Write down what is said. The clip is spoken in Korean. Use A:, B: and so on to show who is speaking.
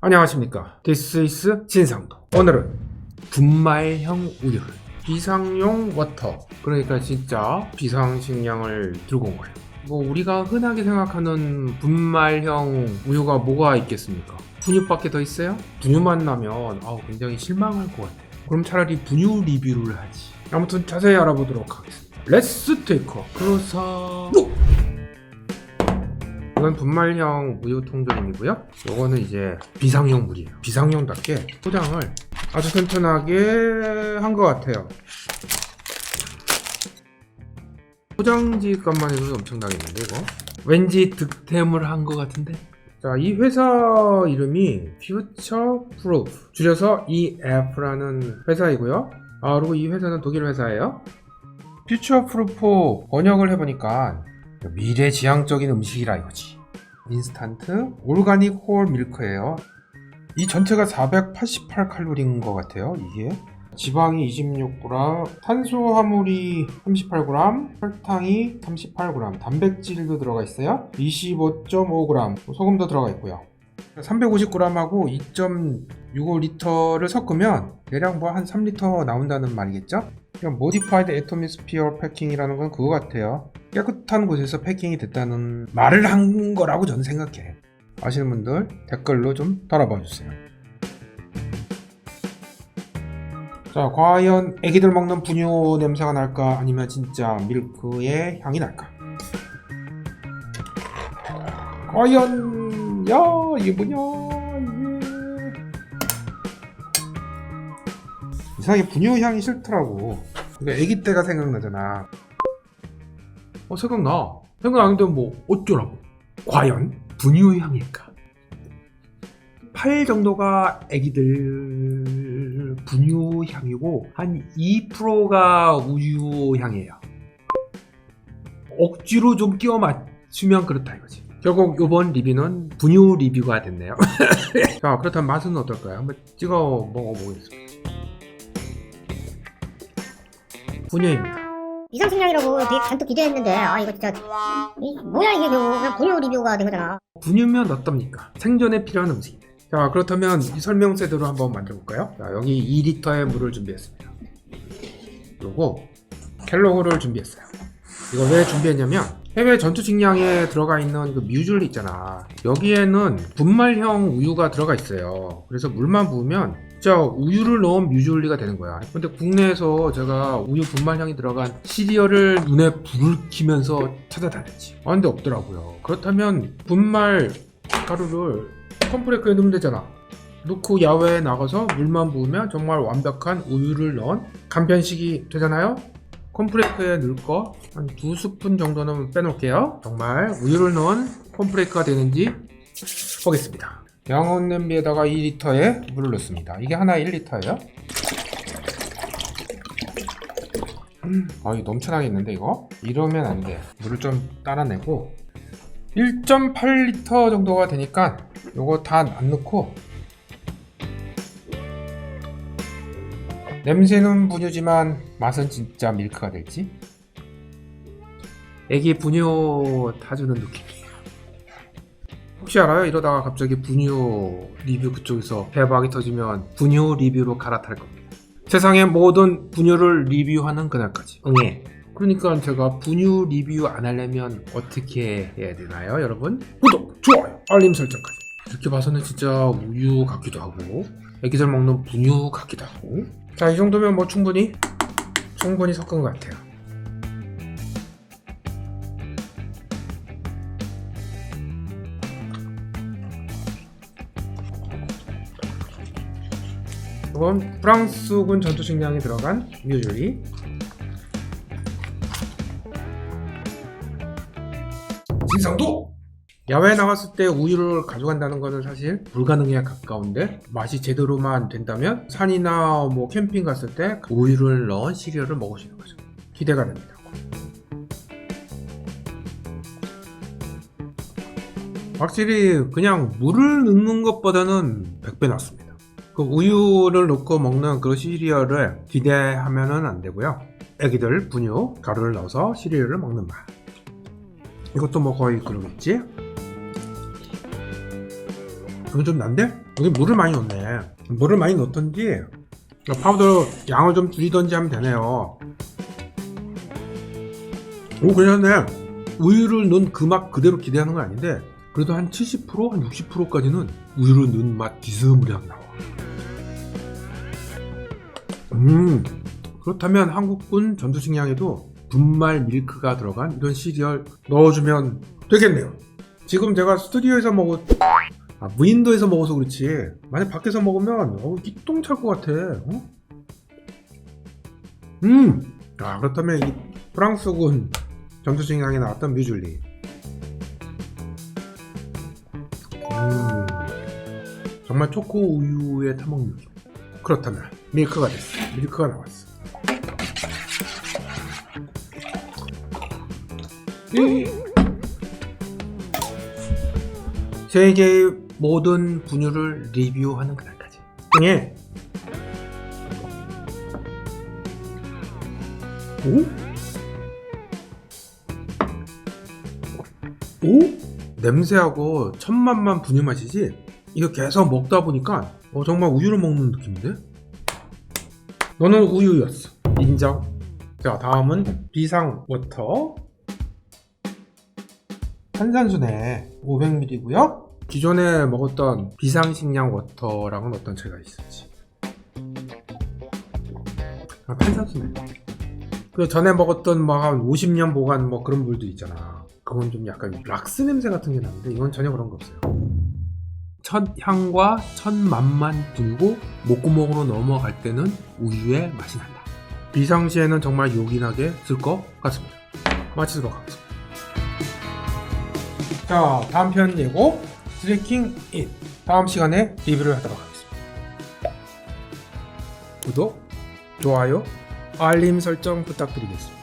A: 안녕하십니까. This is 진상도. 오늘은 분말형 우유를 비상용 워터. 그러니까 진짜 비상식량을 들고 온 거예요. 뭐 우리가 흔하게 생각하는 분말형 우유가 뭐가 있겠습니까? 분유밖에 더 있어요? 분유만 나면 아우 굉장히 실망할 것 같아요. 그럼 차라리 분유 리뷰를 하지. 아무튼 자세히 알아보도록 하겠습니다. 렛츠 테이커 클로서 이건 분말형 우유 통조림이고요. 요거는 이제 비상용 물이에요. 비상용답게 포장을 아주 튼튼하게 한 것 같아요. 포장지 값만 해도 엄청나겠는데 이거? 왠지 득템을 한 것 같은데? 자, 이 회사 이름이 Future Proof 줄여서 EF라는 회사이고요. 아, 그리고 이 회사는 독일 회사예요. Future Proof 번역을 해보니까 미래지향적인 음식이라 이거지. 인스턴트 올가닉 홀 밀크예요. 이 전체가 488칼로리인 것 같아요. 이게 지방이 26g, 탄수화물이 38g, 설탕이 38g, 단백질도 들어가 있어요. 25.5g, 소금도 들어가 있고요. 350g하고 2.65리터를 섞으면 대략 뭐 한 3리터 나온다는 말이겠죠? 그냥 모디파이드 애토미스피어 패킹이라는 건 그거 같아요. 깨끗한 곳에서 패킹이 됐다는 말을 한 거라고 저는 생각해. 아시는 분들 댓글로 좀 달아봐 주세요. 자, 과연 애기들 먹는 분유 냄새가 날까? 아니면 진짜 밀크의 향이 날까? 과연, 야, 이게 뭐냐, 이게. 이상하게 분유 향이 싫더라고. 그러니까 애기 때가 생각나잖아. 어, 생각나. 생각나는데 뭐, 어쩌라고. 과연 분유 향일까? 8 정도가 애기들 분유 향이고, 한 2%가 우유 향이에요. 억지로 좀 끼워 맞추면 그렇다 이거지. 결국 이번 리뷰는 분유 리뷰가 됐네요. 자, 그렇다면 맛은 어떨까요? 한번 찍어 먹어보겠습니다. 분유입니다.
B: 비상식량이라고 되게 잔뜩 기대했는데 아 이거 진짜 이, 뭐야 이게 결국 그냥 분유 리뷰가 된 거잖아
A: 분유면 어떻습니까? 생존에 필요한 음식인데. 자, 그렇다면 이 설명서대로 한번 만들어볼까요? 자, 여기 2리터의 물을 준비했습니다. 그리고 켈로그를 준비했어요. 이거 왜 준비했냐면 해외 전투식량에 들어가 있는 그 뮤즐 있잖아. 여기에는 분말형 우유가 들어가 있어요. 그래서 물만 부으면 진짜 우유를 넣은 뮤즐리가 되는 거야. 근데 국내에서 제가 우유 분말 향이 들어간 시리얼을 눈에 불을 켜면서 찾아다녔지. 아, 근데 없더라고요. 그렇다면 분말 가루를 컴프레크에 넣으면 되잖아. 넣고 야외에 나가서 물만 부으면 정말 완벽한 우유를 넣은 간편식이 되잖아요. 콤프레이크에 넣을 거 한 두 스푼 정도는 빼놓을게요. 정말 우유를 넣은 콤프레이크가 되는지 보겠습니다. 양온 냄비에다가 2리터의 물을 넣습니다. 이게 하나 1리터예요. 음, 아, 이 넘쳐나겠는데 이거? 이러면 안 돼. 물을 좀 따라내고 1.8리터 정도가 되니까 요거 다 안 넣고 냄새는 분유지만 맛은 진짜 밀크가 될지 애기 분유 타주는 느낌이에요 혹시 알아요? 이러다가 갑자기 분유 리뷰 그쪽에서 대박이 터지면 분유 리뷰로 갈아탈 겁니다. 세상의 모든 분유를 리뷰하는 그날까지. 응애. 그러니까 제가 분유 리뷰 안 하려면 어떻게 해야 되나요 여러분? 구독, 좋아요, 알림 설정까지. 이렇게 봐서는 진짜 우유 같기도 하고 애기들 먹는 분유 같기도 하고. 자 이 정도면 뭐 충분히 충분히 섞은 것 같아요 이건 프랑스군 전투 식량이 들어간 뮤즐리 진상도 야외에 나갔을 때 우유를 가져간다는 것은 사실 불가능에 가까운데 맛이 제대로만 된다면 산이나 뭐 캠핑 갔을 때 우유를 넣은 시리얼을 먹을 수 있는 거죠. 기대가 됩니다. 확실히 그냥 물을 넣는 것보다는 100배 낫습니다. 그 우유를 넣고 먹는 그 시리얼을 기대하면은 안 되고요. 애기들 분유 가루를 넣어서 시리얼을 먹는 맛. 이것도 뭐 거의 그러겠지? 이거 좀 난데? 여기 물을 많이 넣네. 물을 많이 넣던지 파우더 양을 좀 줄이던지 하면 되네요. 오 괜찮네. 우유를 넣은 그 맛 그대로 기대하는 건 아닌데 그래도 한 70%, 한 60%까지는 우유를 넣은 맛 비스무리하게 나와. 음 그렇다면 한국군 전투식량에도 분말 밀크가 들어간 이런 시리얼 넣어주면 되겠네요. 지금 제가 스튜디오에서 먹었 아, 무인도에서 먹어서 그렇지. 만약 밖에서 먹으면 어, 기똥 찰 것 같아. 어? 음. 아 그렇다면 이 프랑스군 전투식량에 나왔던 뮤즐리. 음. 정말 초코 우유에 타먹는 느낌. 그렇다면 밀크가 됐어. 밀크가 나왔어. 이 세계의 모든 분유를 리뷰하는 그날까지. 예. 오? 오? 냄새하고 천만만 분유 맛이지? 이거 계속 먹다 보니까 어, 정말 우유를 먹는 느낌인데? 너는 우유였어. 인정. 자, 다음은 비상워터. 탄산수네 500ml고요. 기존에 먹었던 비상식량 워터랑은 어떤 차이가 있을지. 아, 탄산수네. 그 전에 먹었던 뭐 한 50년 보관 뭐 그런 물들 있잖아. 그건 좀 약간 락스 냄새 같은 게 나는데 이건 전혀 그런 거 없어요. 첫 향과 첫 맛만 들고 목구멍으로 넘어갈 때는 우유의 맛이 난다. 비상시에는 정말 요긴하게 쓸 것 같습니다. 마치도록 하겠습니다. 자, 다음 편 예고 트래킹 인 다음 시간에 리뷰를 하도록 하겠습니다. 구독, 좋아요, 알림 설정 부탁드리겠습니다.